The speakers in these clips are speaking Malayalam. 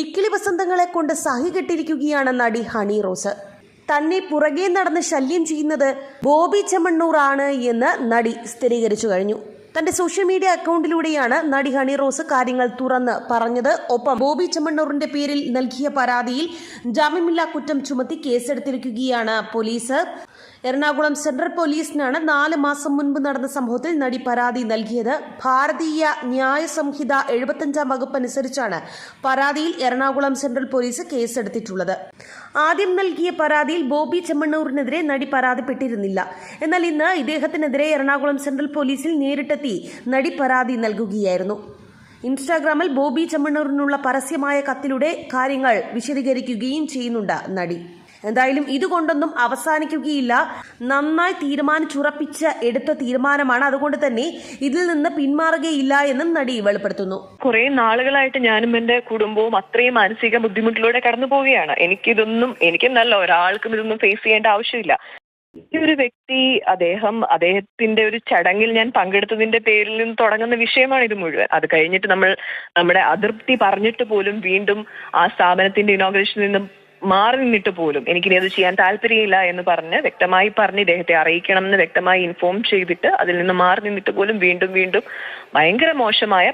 ഇക്കിളി വസന്തങ്ങളെ കൊണ്ട് സഹികെട്ടിരിക്കുകയാണ് നടി ഹണി റോസ്. തന്നെ പുറകെ നടന്ന് ശല്യം ചെയ്യുന്നത് ബോബി ചെമ്മണ്ണൂർ ആണ് എന്ന് നടി സ്ഥിരീകരിച്ചു കഴിഞ്ഞു. തന്റെ സോഷ്യൽ മീഡിയ അക്കൗണ്ടിലൂടെയാണ് നടി ഹണി റോസ് കാര്യങ്ങൾ തുറന്ന് പറഞ്ഞത്. ഒപ്പം ബോബി ചെമ്മണ്ണൂറിന്റെ പേരിൽ നൽകിയ പരാതിയിൽ ജാമ്യമില്ലാ കുറ്റം ചുമത്തി കേസെടുത്തിരിക്കുകയാണ് പോലീസ്. എറണാകുളം സെൻട്രൽ പോലീസിനാണ് നാല് മാസം മുൻപ് നടന്ന സംഭവത്തിൽ നടി പരാതി നൽകിയത്. ഭാരതീയ ന്യായ സംഹിത എഴുപത്തഞ്ചാം വകുപ്പ് അനുസരിച്ചാണ് പരാതിയിൽ എറണാകുളം സെൻട്രൽ പോലീസ് കേസെടുത്തിട്ടുള്ളത്. ആദ്യം നൽകിയ പരാതിയിൽ ബോബി ചെമ്മണ്ണൂറിനെതിരെ നടി പരാതിപ്പെട്ടിരുന്നില്ല. എന്നാൽ ഇന്ന് ഇദ്ദേഹത്തിനെതിരെ എറണാകുളം സെൻട്രൽ പോലീസിൽ നേരിട്ടെത്തി നടി പരാതി നൽകുകയായിരുന്നു. ഇൻസ്റ്റാഗ്രാമിൽ ബോബി ചെമ്മണ്ണൂറിനുള്ള പരസ്യമായ കത്തിലൂടെ കാര്യങ്ങൾ വിശദീകരിക്കുകയും ചെയ്യുന്നുണ്ട് നടി. എന്തായാലും ഇതുകൊണ്ടൊന്നും അവസാനിക്കുകയില്ല. നന്നായി തീരുമാനിച്ചുറപ്പിച്ച് എടുത്ത തീരുമാനമാണ് അതുകൊണ്ട് തന്നെ ഇതിൽ നിന്ന് പിന്മാറുകയില്ല എന്നും നടി വെളിപ്പെടുത്തുന്നു. കുറെ നാളുകളായിട്ട് ഞാനും എന്റെ കുടുംബവും അത്രയും മാനസിക ബുദ്ധിമുട്ടിലൂടെ കടന്നു പോവുകയാണ്. എനിക്കിതൊന്നും എനിക്കെന്നല്ല ഒരാൾക്കും ഇതൊന്നും ഫേസ് ചെയ്യേണ്ട ആവശ്യമില്ല. ഈ ഒരു വ്യക്തി അദ്ദേഹം അദ്ദേഹത്തിന്റെ ഒരു ചടങ്ങിൽ ഞാൻ പങ്കെടുത്തതിന്റെ പേരിൽ നിന്ന് തുടങ്ങുന്ന വിഷയമാണ് ഇത് മുഴുവൻ. അത് കഴിഞ്ഞിട്ട് നമ്മൾ നമ്മുടെ അതൃപ്തി പറഞ്ഞിട്ട് പോലും വീണ്ടും ആ സ്ഥാപനത്തിന്റെ ഇനോഗ്രേഷനിൽ നിന്നും മാറി നിന്നിട്ട് പോലും എനിക്കിനി അത് ചെയ്യാൻ താല്പര്യമില്ല എന്ന് പറഞ്ഞ് വ്യക്തമായി പറഞ്ഞ് ഇദ്ദേഹത്തെ അറിയിക്കണം എന്ന് വ്യക്തമായി ഇൻഫോം ചെയ്തിട്ട് അതിൽ നിന്ന് മാറി നിന്നിട്ട് പോലും വീണ്ടും വീണ്ടും ഭയങ്കര മോശമായ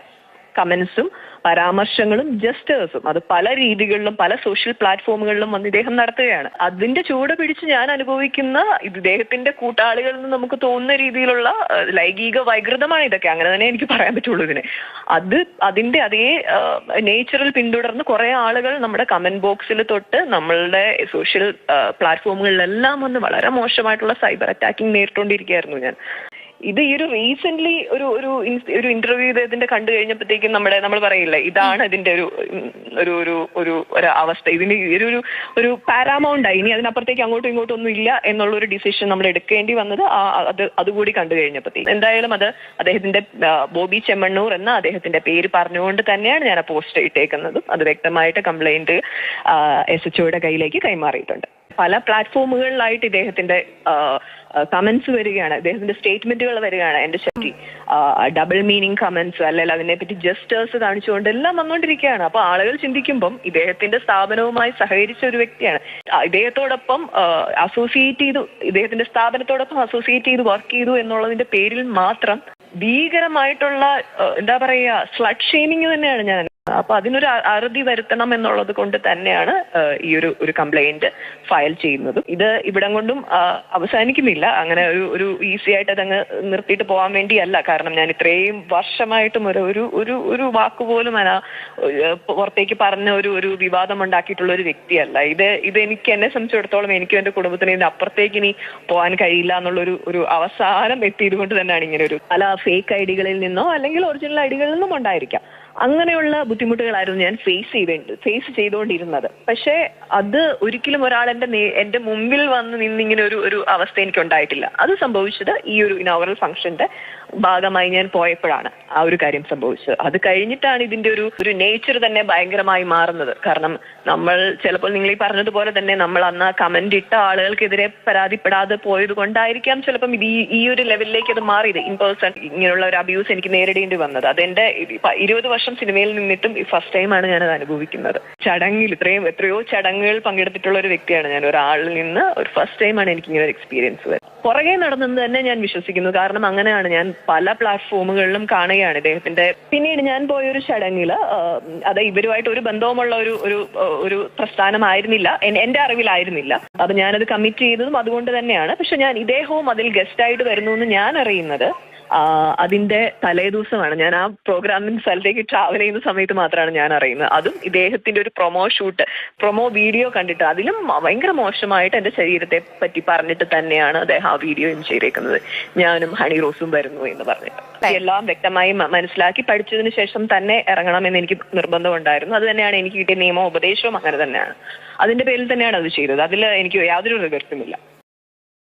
കമന്റ്സും പരാമർശങ്ങളും ജസ്റ്റേഴ്സും അത് പല രീതികളിലും പല സോഷ്യൽ പ്ലാറ്റ്ഫോമുകളിലും വന്ന് ഇദ്ദേഹം നടത്തുകയാണ്. അതിന്റെ ചൂട് പിടിച്ച് ഞാൻ അനുഭവിക്കുന്ന ഇദ്ദേഹത്തിന്റെ കൂട്ടാളികളിൽ നിന്ന് നമുക്ക് തോന്നുന്ന രീതിയിലുള്ള ലൈംഗിക വൈകൃതമാണ് ഇതൊക്കെ. അങ്ങനെ തന്നെ എനിക്ക് പറയാൻ പറ്റുള്ളൂ ഇതിനെ. അത് അതിന്റെ അതേ നേച്ചറിൽ പിന്തുടർന്ന് കുറെ ആളുകൾ നമ്മുടെ കമന്റ് ബോക്സിൽ തൊട്ട് നമ്മളുടെ സോഷ്യൽ പ്ലാറ്റ്ഫോമുകളിലെല്ലാം വന്ന് വളരെ മോശമായിട്ടുള്ള സൈബർ അറ്റാക്കിംഗ് നേരിട്ടുകൊണ്ടിരിക്കുകയായിരുന്നു ഞാൻ. ഇത് ഈ ഒരു റീസെന്റ് ഒരു ഒരു ഒരു ഇന്റർവ്യൂ ഇതിന്റെ കണ്ടു കഴിഞ്ഞപ്പോഴത്തേക്കും നമ്മുടെ നമ്മൾ പറയില്ലേ ഇതാണ് ഇതിന്റെ ഒരു ഒരു ഒരു ഒരു ഒരു അവസ്ഥ ഇതിന് ഒരു ഒരു ഒരു പാരാമൗണ്ട് ആയി. ഇനി അതിനപ്പുറത്തേക്ക് അങ്ങോട്ടും ഇങ്ങോട്ടും ഒന്നും ഇല്ല എന്നുള്ള ഒരു ഡിസിഷൻ നമ്മൾ എടുക്കേണ്ടി വന്നത് ആ അത് അതുകൂടി കണ്ടു കഴിഞ്ഞപ്പോഴത്തേക്കും. എന്തായാലും അത് അദ്ദേഹത്തിന്റെ ബോബി ചെമ്മണ്ണൂർ എന്ന അദ്ദേഹത്തിന്റെ പേര് പറഞ്ഞുകൊണ്ട് തന്നെയാണ് ഞാൻ ആ പോസ്റ്റ് ഇട്ടേക്കുന്നതും. അത് വ്യക്തമായിട്ട് കംപ്ലൈന്റ് എസ് എച്ച് കയ്യിലേക്ക് കൈമാറിയിട്ടുണ്ട്. പല പ്ലാറ്റ്ഫോമുകളിലായിട്ട് ഇദ്ദേഹത്തിന്റെ കമന്റ്സ് വരികയാണ്. ഇദ്ദേഹത്തിന്റെ സ്റ്റേറ്റ്മെന്റുകൾ വരികയാണ് എന്റെ ശക്തി ഡബിൾ മീനിങ് കമന്റ്സ് അല്ലെങ്കിൽ അതിനെപ്പറ്റി ജസ്റ്റേഴ്സ് കാണിച്ചുകൊണ്ട് എല്ലാം വന്നുകൊണ്ടിരിക്കുകയാണ് അപ്പൊ ആളുകൾ ചിന്തിക്കുമ്പം ഇദ്ദേഹത്തിന്റെ സ്ഥാപനവുമായി സഹകരിച്ച ഒരു വ്യക്തിയാണ്. ഇദ്ദേഹത്തോടൊപ്പം അസോസിയേറ്റ് ചെയ്തു ഇദ്ദേഹത്തിന്റെ സ്ഥാപനത്തോടൊപ്പം അസോസിയേറ്റ് ചെയ്ത് വർക്ക് ചെയ്തു എന്നുള്ളതിന്റെ പേരിൽ മാത്രം ഭീകരമായിട്ടുള്ള എന്താ പറയുക സ്ലഡ് ഷെയ്മിങ് തന്നെയാണ് ഞാൻ അപ്പൊ അതിനൊരു അറുതി വരുത്തണം എന്നുള്ളത് കൊണ്ട് തന്നെയാണ് ഈ ഒരു ഒരു കംപ്ലൈന്റ് ഫയൽ ചെയ്യുന്നത്. ഇത് ഇവിടം കൊണ്ടും അവസാനിക്കുന്നില്ല. അങ്ങനെ ഒരു ഒരു ഈസി ആയിട്ട് അതങ്ങ് നിർത്തിയിട്ട് പോകാൻ വേണ്ടിയല്ല. കാരണം ഞാൻ ഇത്രയും വർഷമായിട്ടും ഒരു ഒരു ഒരു ഒരു വാക്കുപോലും അന പുറത്തേക്ക് പറഞ്ഞ ഒരു ഒരു വിവാദം ഉണ്ടാക്കിയിട്ടുള്ള ഒരു വ്യക്തിയല്ല. ഇത് ഇത് എനിക്ക് എന്നെ സംബന്ധിച്ചിടത്തോളം എനിക്കും എന്റെ കുടുംബത്തിന് ഇതിന്റെ അപ്പുറത്തേക്ക് ഇനി പോകാൻ കഴിയില്ല എന്നുള്ളൊരു ഒരു അവസാനം എത്തിയത് കൊണ്ട് തന്നെയാണ് ഇങ്ങനെ ഒരു പല ഫേക്ക് ഐ ഡികളിൽ നിന്നോ അല്ലെങ്കിൽ ഒറിജിനൽ ഐ ഡികളിൽ നിന്നും ഉണ്ടായിരിക്കാം. അങ്ങനെയുള്ള ബുദ്ധിമുട്ടുകളായിരുന്നു ഞാൻ ഫേസ് ചെയ്തേണ്ട ഫേസ് ചെയ്തുകൊണ്ടിരുന്നത് പക്ഷേ അത് ഒരിക്കലും ഒരാൾ എന്റെ എന്റെ മുമ്പിൽ വന്ന് നിന്നിങ്ങനെ ഒരു ഒരു അവസ്ഥ എനിക്ക് ഉണ്ടായിട്ടില്ല അത് സംഭവിച്ചത് ഈ ഒരു ഇനോഗ്രൽ ഫംഗ്ഷന്റെ ഭാഗമായി ഞാൻ പോയപ്പോഴാണ് ആ ഒരു കാര്യം സംഭവിച്ചത്. അത് കഴിഞ്ഞിട്ടാണ് ഇതിന്റെ ഒരു ഒരു നേച്ചർ തന്നെ ഭയങ്കരമായി മാറുന്നത്. കാരണം നമ്മൾ ചിലപ്പോൾ നിങ്ങൾ ഈ പറഞ്ഞതുപോലെ തന്നെ നമ്മൾ അന്ന് കമന്റ് ഇട്ട ആളുകൾക്കെതിരെ പരാതിപ്പെടാതെ പോയത് കൊണ്ടായിരിക്കാം ചിലപ്പം ഇത് ഈ ഒരു ലെവലിലേക്ക് അത് മാറിയത്. ഇൻ പേഴ്സൺ ഇങ്ങനെയുള്ള ഒരു അബ്യൂസ് എനിക്ക് നേരിടേണ്ടി വന്നത്. അതെന്റെ ഇരുപത് വർഷം സിനിമയിൽ നിന്നിട്ടും ഫസ്റ്റ് ടൈമാണ് ഞാൻ അത് അനുഭവിക്കുന്നത്. ചടങ്ങിൽ ഇത്രയും എത്രയോ ചടങ്ങുകൾ പങ്കെടുത്തിട്ടുള്ള ഒരു വ്യക്തിയാണ് ഞാൻ. ഒരാളിൽ നിന്ന് ഒരു ഫസ്റ്റ് ടൈമാണ് എനിക്ക് ഇങ്ങനെ ഒരു എക്സ്പീരിയൻസ് വരുന്നത്. പുറകെ നടന്നെന്ന് തന്നെ ഞാൻ വിശ്വസിക്കുന്നു. കാരണം അങ്ങനെയാണ് ഞാൻ പല പ്ലാറ്റ്ഫോമുകളിലും കാണുകയാണ് ഇദ്ദേഹത്തിന്റെ. പിന്നീട് ഞാൻ പോയൊരു ചടങ്ങിൽ അത് ഇവരുമായിട്ട് ഒരു ബന്ധവുമുള്ള ഒരു ഒരു ഒരു പ്രസ്ഥാനമായിരുന്നില്ല. എന്റെ അറിവിലായിരുന്നില്ല. അപ്പൊ ഞാനത് കമ്മിറ്റ് ചെയ്തതും അതുകൊണ്ട് തന്നെയാണ്. പക്ഷെ ഞാൻ ഇദ്ദേഹവും അതിൽ ഗസ്റ്റായിട്ട് വരുന്നു എന്ന് ഞാൻ അറിയുന്നത്. ആ, തലേ ദിവസമാണ്. ഞാൻ ആ പ്രോഗ്രാമിന് സ്ഥലത്തേക്ക് ട്രാവൽ ചെയ്യുന്ന സമയത്ത് മാത്രമാണ് ഞാൻ അറിയുന്നത്. അതും ഇദ്ദേഹത്തിന്റെ ഒരു പ്രൊമോ ഷൂട്ട് പ്രൊമോ വീഡിയോ കണ്ടിട്ട് അതിലും ഭയങ്കര മോശമായിട്ട് എന്റെ ശരീരത്തെ പറ്റി പറഞ്ഞിട്ട് തന്നെയാണ് അദ്ദേഹം ആ വീഡിയോയും ചെയ്തേക്കുന്നത്. ഞാനും ഹണി റോസും വരുന്നു എന്ന് പറഞ്ഞിട്ട്. എല്ലാം വ്യക്തമായി മനസ്സിലാക്കി പഠിച്ചതിന് ശേഷം തന്നെ ഇറങ്ങണമെന്ന് എനിക്ക് നിർബന്ധമുണ്ടായിരുന്നു അത് തന്നെയാണ് എനിക്ക് കിട്ടിയ നിയമോപദേശവും അങ്ങനെ തന്നെയാണ്. അതിന്റെ പേരിൽ തന്നെയാണ് അത് ചെയ്തത്. അതിൽ എനിക്ക് യാതൊരു റിഗ്രറ്റുമില്ല.